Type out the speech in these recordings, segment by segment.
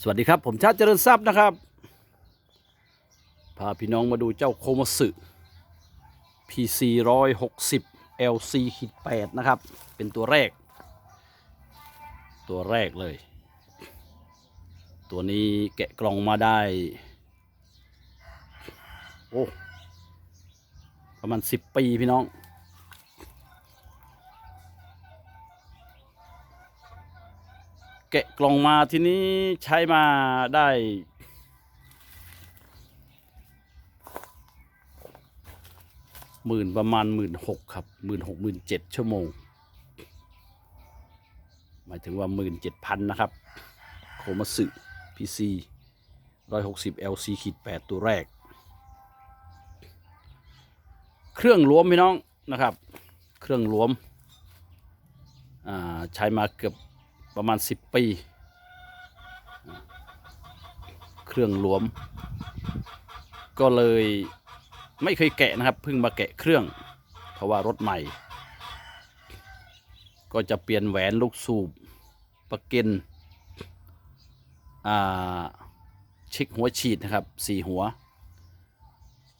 สวัสดีครับ ผมชาติเจริญทรัพย์นะครับ พาพี่น้องมาดูเจ้าโคมสึ PC 160 LC ขีด8นะครับ เป็นตัวแรก ตัวแรกเลย ตัวนี้แกะกล่องมาได้ โอ้ ประมาณ 10 ปีพี่น้อง กะกล่องมาทีนี้ใช้มาได้ หมื่นประมาณหมื่นหกครับหมื่นหกหมื่นเจ็ดชั่วโมง หมายถึงว่าหมื่นเจ็ดพันนะครับ โคมาสึพีซีร้อยหกสิบ LC ขีดแปดตัวแรก เครื่องรวมพี่น้องนะครับ เครื่องรวมอ่าใช้มาเกือบ ประมาณ 10 ปี เครื่องหลวม ก็เลยไม่เคยแกะนะครับเพิ่งมาแกะเครื่อง เพราะว่ารถใหม่ ก็จะเปลี่ยนแหวนลูกสูบประก็นช็คหัวฉีดนะครับ4หัว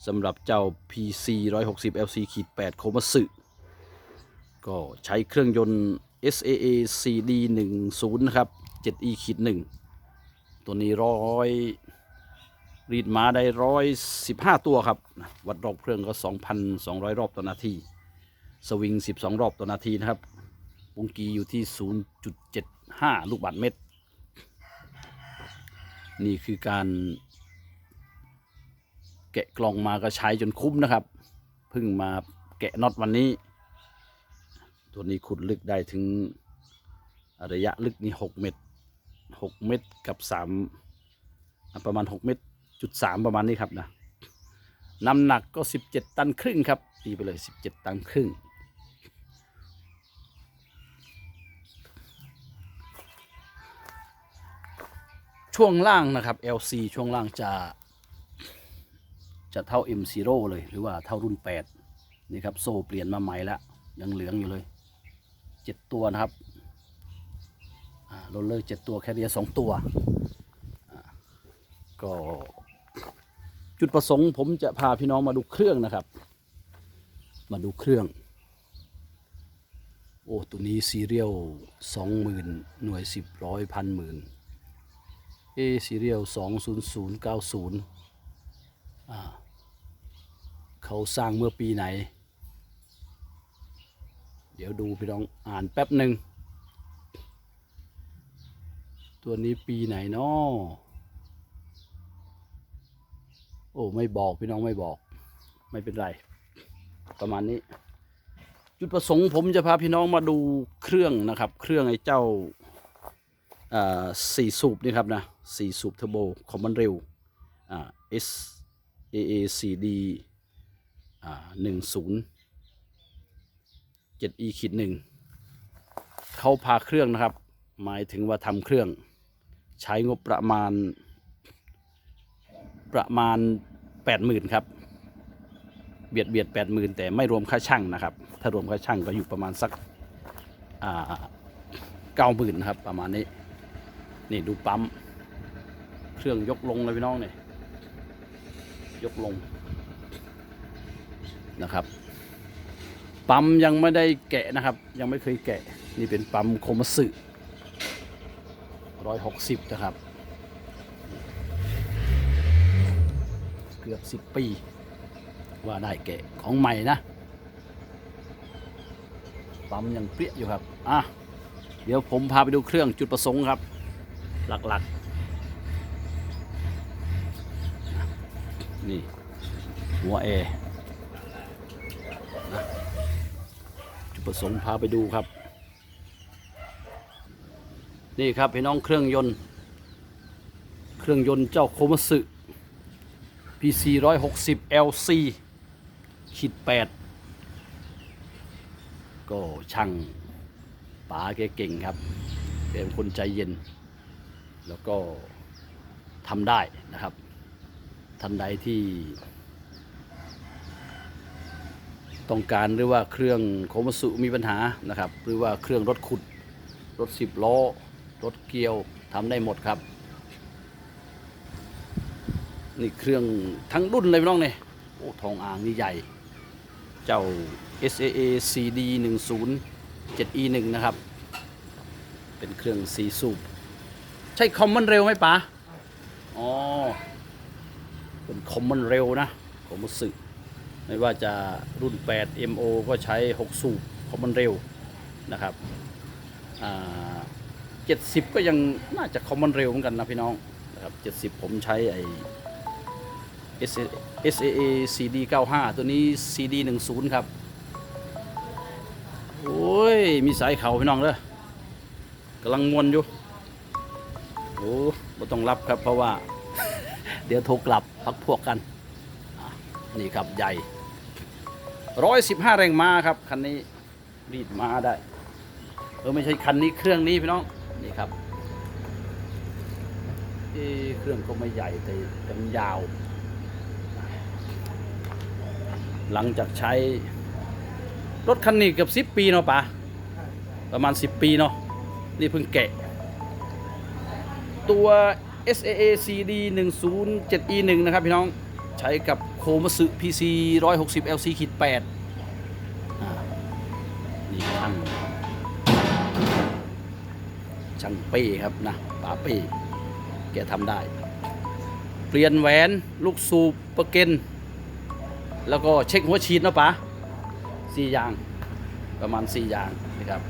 สำหรับเจ้า PC 160 LC ขีด8โคมาสึก็ใช้เครื่องยนต์ SAA CD 1 0นะครับ 7E ขีด1ตัวนี้ร้อยรีดมาได้ร้อยสิบห้าตัวครับ วัดรอบเครื่องก็2,200รอบต่อนาที สวิง12รอบต่อนาทีนะครับวงกีอยู่ที่0.75ลูกบาศก์เมตร นี่คือการแกะกล่องมาก็ใช้จนคุ้มนะครับ เพิ่งมาแกะน็อตวันนี้ ตัวนี้ขุดลึกได้ถึงระยะลึกนี่หกเมตรหกเมตรกับสามประมาณหกเมตรจุดสามประมาณนี้ครับนะน้ำหนักก็สิบเจ็ดตันครึ่งครับตีไปเลยสิบเจ็ดตันครึ่งช่วงล่างนะครับ LC ช่วงล่างจะจะเท่า M0 เลยหรือว่าเท่ารุ่น 8 นี่ครับ โซ่เปลี่ยนมาใหม่แล้ว ยังเหลืองอยู่เลย เจ็ดตัวนะครับโรลเลอร์เจ็ดตัวแคเรียสองตัว ก็จุดประสงค์ผมจะพาพี่น้องมาดูเครื่องนะครับ มาดูเครื่อง โอ้ตัวนี้ซีเรียลสองหมื่นหน่วยสิบร้อยพันหมื่นเอซีเรียลสองศูนย์ศูนย์เก้าศูนย์เขาสร้างเมื่อปีไหน เดี๋ยวดูพี่น้องอ่านแป๊บหนึ่ง ตัวนี้ปีไหนเนาะโอ้ไม่บอกพี่น้องไม่บอก ไม่เป็นไร ประมาณนี้ จุดประสงค์ผมจะพาพี่น้องมาดูเครื่องนะครับ เครื่องไอ้เจ้าสี่สูบนี่ครับนะสี่สูบเทอร์โบคอมมอนเร็วอ่า S A A C D อ่าหนึ่งศูนย์ 7e ขีดหนึ่งเขาพาเครื่องนะครับ หมายถึงว่าทำเครื่อง ใช้งบประมาณ ประมาณ 80,000ครับ เบียดเบียด80,000 แต่ไม่รวมค่าช่างนะครับ ถ้ารวมค่าช่างก็อยู่ประมาณสักเก้าหมื่นครับ ประมาณนี้ นี่ดูปั๊ม เครื่องยกลงเลยพี่น้องเนี่ยยกลงนะครับ ปั๊มยังไม่ได้แกะนะครับ ยังไม่เคยแกะ นี่เป็นปั๊มโคมสึร้อยหกสิบนะครับ เกือบสิบปี ว่าได้แกะของใหม่นะปั๊มยังเปรี้ยอยู่ครับ อะ เดี๋ยวผมพาไปดูเครื่องจุดประสงค์ครับ หลักๆ นี่ หัวแอร์ จุด ประสงค์พาไปดูครับ นี่ครับพี่น้องเครื่องยนต์ เครื่องยนต์เจ้าโคมัสึ PC 160 LC ขีด8ก็ช่างป๋าแกเก่งครับแกเป็นคนใจเย็น แล้วก็ทำได้นะครับ ทันใดที่ ต้องการหรือว่าเครื่องโคมัสุมีปัญหานะครับ หรือว่าเครื่องรถขุด รถสิบล้อ รถเกียวทำได้หมดครับ นี่เครื่องทั้งรุ่นเลยพี่น้องเนี่ยโอ้ทองอ่างนี่ใหญ่ เจ้า SAA CD 1 0 7 E 1นะครับ เป็นเครื่องสีสูบ ใช่คอมมอนเร็วไหมป๋าอ๋อ เป็นคอมมอนเร็วนะผมรู้สึก ไม่ว่าจะรุ่น 8 MO ก็ใช้ 6 สูบคอมมอนเร็วนะครับ70ก็ยังน่าจะคอมมอนเร็วเหมือนกันนะพี่น้องนะครับ70ผมใช้ไอ SAA CD 95 ตัวนี้ CD 10ครับ โอ้ย มีสายเขาพี่น้องเลยกำลังมวนอยู่ โอ้ม่ต้องรับครับเพราะว่า เดี๋ยวโทรกลับพักพวกกัน นี่ครับใหญ่ ร้อยสิบห้าแรงม้าครับคันนี้รีดมาได้เออไม่ใช่คันนี้เครื่องนี้พี่น้องนี่ครับเอะเครื่องก็ไม่ใหญ่แต่แต่มันยาว หลังจากใช้ รถคันนี้เกือบสิบ10ปีเนาะปะประมาณ10ปีเนาะนี่เพิ่งแกะ ตัว SAA CD 107 E 1 นะครับพี่น้องใช้กับ โคมัสึ PC 160 LC ขีด8อ่านี่ช่างช่างเป้ครับนะป๋าเป้แกทำได้ เปลี่ยนแหวนลูกสูบประเกนแล้วก็เช็คหัวฉีดนะป๋าสี่อย่างประมาณสี่อย่างนะครับ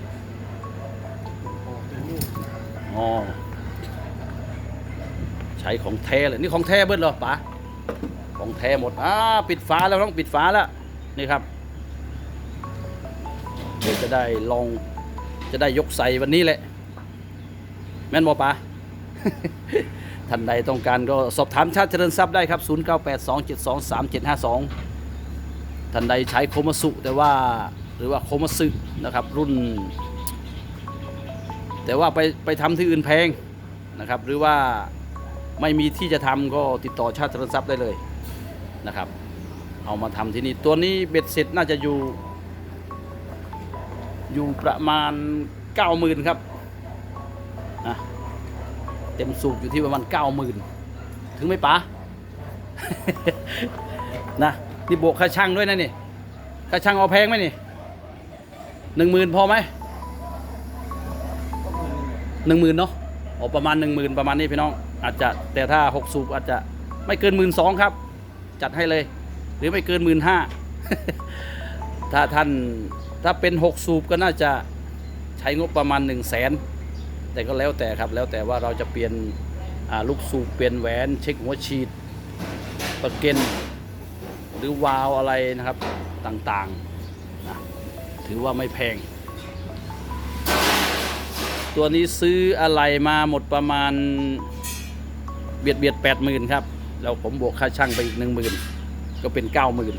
อ๋อใช้ของแท้เลยนี่ของแท้เบิ้ลเหรอป๋า ของแท้หมดอ่าปิดฝาแล้วต้องปิดฝาแล้วนี่ครับเดี๋ยวจะได้ลองจะได้ยกใส่วันนี้แหละ แม่นบอป๋าท่านใดต้องการก็สอบถามชาติเจริญทรัพย์ได้ครับ 0982723752 ท่านใดใช้โคมาสุแต่ว่าหรือว่าโคมาสึนะครับรุ่น แต่ว่าไปไปทำที่อื่นแพงนะครับ หรือว่าไม่มีที่จะทำก็ติดต่อชาติเจริญทรัพย์ได้เลย นะครับ เอามาทำที่นี่ตัวนี้เบ็ดเสร็จน่าจะอยู่ อยู่ประมาณ90,000ครับนะเต็มสูบอยู่ที่ประมาณ90,000ถึงไหมป๋านะนี่บวกค่าช่างด้วยนะนี่ค่าช่างเอาแพงไหมนี่หนึ่งหมื่นพอไหมหนึ่งหมื่นเนาะออกประมาณหนึ่งหมื่นประมาณนี้พี่น้อง อาจจะแต่ถ้าหกสูบอาจจะไม่เกินหมื่นสองครับ จัดให้เลย หรือไม่เกินหมื่นห้าถ้าท่านถ้าเป็นหกสูบก็น่าจะใช้งบประมาณหนึ่งแสนแต่ก็แล้วแต่ครับแล้วแต่ว่าเราจะเปลี่ยนลูกสูบเปลี่ยนแหวนเช็คหัวฉีดประเก็นหรือวาล์วอะไรนะครับต่างๆนะถือว่าไม่แพง ตัวนี้ซื้ออะไรมาหมดประมาณเบียดเบียดแปดหมื่นครับ แล้วผมบวกค่าช่างไปอีกหนึ่งหมื่นก็เป็นเก้าหมื่น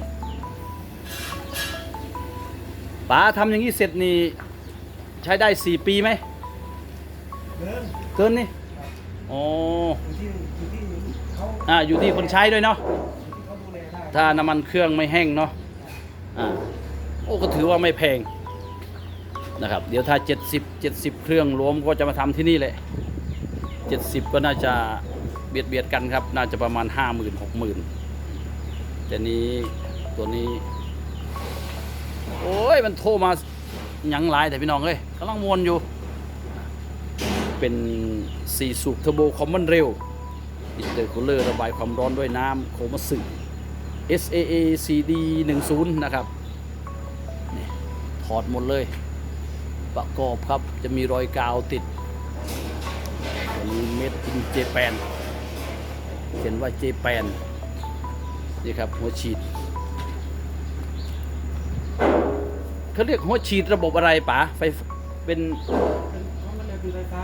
ป๋าทำอย่างนี้เสร็จนี่ใช้ได้สี่ปีไหมเดินเกินนี่อ๋ออยู่ที่อยู่ที่เขาอ่าอยู่ที่คนใช้ด้วยเนาะอยู่ที่เขาดูแลได้ถ้าน้ำมันเครื่องไม่แห้งเนาะอ่าโอ้ก็ถือว่าไม่แพงนะครับ เดี๋ยวถ้า 70 70 เครื่องรวมก็จะมาทำที่นี่แหละ 70 ก็น่าจะเบียดเบียดกันครับ น่าจะประมาณ50,000 60,000แต่นี้ตัวนี้ โอ้ยมันโทรมาหยังหลายแต่พี่น้องเอ้ยกำลังมวนอยู่ เป็น4สูบเทอร์โบคอมมอนเร็วอินเตอร์คูลเลอร์ระบายความร้อนด้วยน้ำโคมัสึ SAA CD 10นะครับถอดหมดเลย ประกอบครับจะมีรอยกาวติดตัวนี้เม็ดอินเจแปน เขียนว่าเจแปนนี่ครับหัวฉีดเขาเรียกหัวฉีดระบบอะไรป๋าไฟเป็นคอไฟฟ้า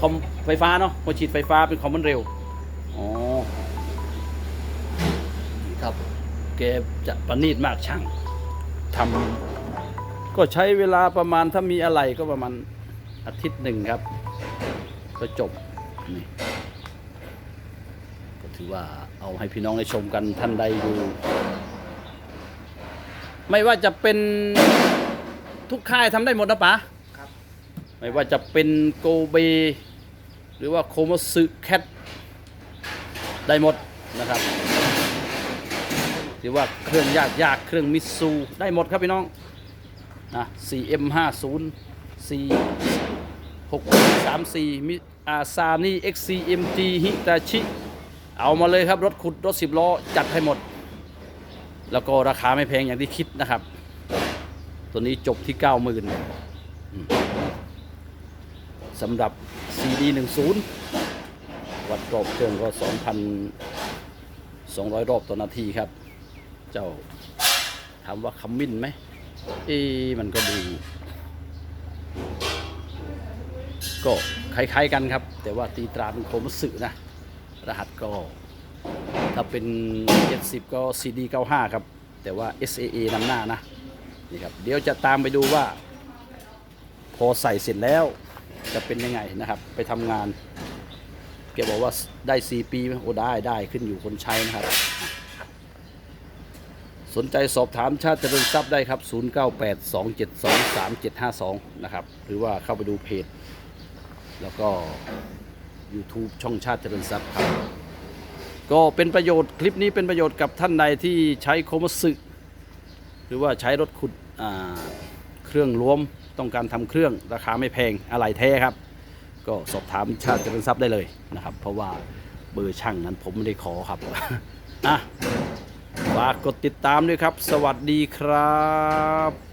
คอมไฟฟ้าเนาะหัวฉีดไฟฟ้าเป็นคอมมอนเร็วอ๋อครับแกจะประณีตมากช่างทำก็ใช้เวลาประมาณถ้ามีอะไรก็ประมาณอาทิตย์หนึ่งครับ ก็จบนี่ ถือว่าเอาให้พี่น้องได้ชมกันท่านใดดูไม่ว่าจะเป็นทุกค่ายทำได้หมดนะป๋าครับ ไม่ว่าจะเป็นโกเบ หรือว่าโคมสึแคทได้หมดนะครับหรือว่าเครื่องยากยากๆเครื่องมิตซูได้หมดครับพี่น้องนะ CM50 C 6 3 4มิอาซานี่ XCMG ฮิตาชิ เอามาเลยครับรถขุดรถสิบล้อจัดให้หมด แล้วก็ราคาไม่แพงอย่างที่คิดนะครับ ตัวนี้จบที่90,000อืมสำหรับ CD 10 วัดรอบเครื่องก็ 2,200 รอบต่อนาทีครับ เจ้าถามว่าคำมิ้นไหมเอ๊ะมันก็ดูก็คล้ายๆกันครับ แต่ว่าตีตราเป็นโคมสึนะ รหัสก็ ถ้าเป็น 70 ก็ CD 95 ครับ แต่ว่า SAA นำหน้านะ นี่ครับ เดี๋ยวจะตามไปดูว่า พอใส่เสร็จแล้วจะเป็นยังไงนะครับ ไปทำงานแกบอกว่าได้ 4 ปีไหมโอ้ได้ได้ขึ้นอยู่คนใช้นะครับ สนใจสอบถามชาติเจริญทรัพย์ได้ครับ 0982723752 นะครับ หรือว่าเข้าไปดูเพจ แล้วก็ YouTube ช่องชาติเจริญทรัพย์ครับ ก็เป็นประโยชน์คลิปนี้เป็นประโยชน์กับท่านใดที่ใช้โคมสึหรือว่าใช้รถขุดเครื่องรวมต้องการทำเครื่องราคาไม่แพงอะไรแท้ครับ ก็สอบถามชาติเจริญทรัพย์ได้เลยนะครับ เพราะว่าเบอร์ช่างนั้นผมไม่ได้ขอครับอะฝากกดติดตามด้วยครับ สวัสดีครับ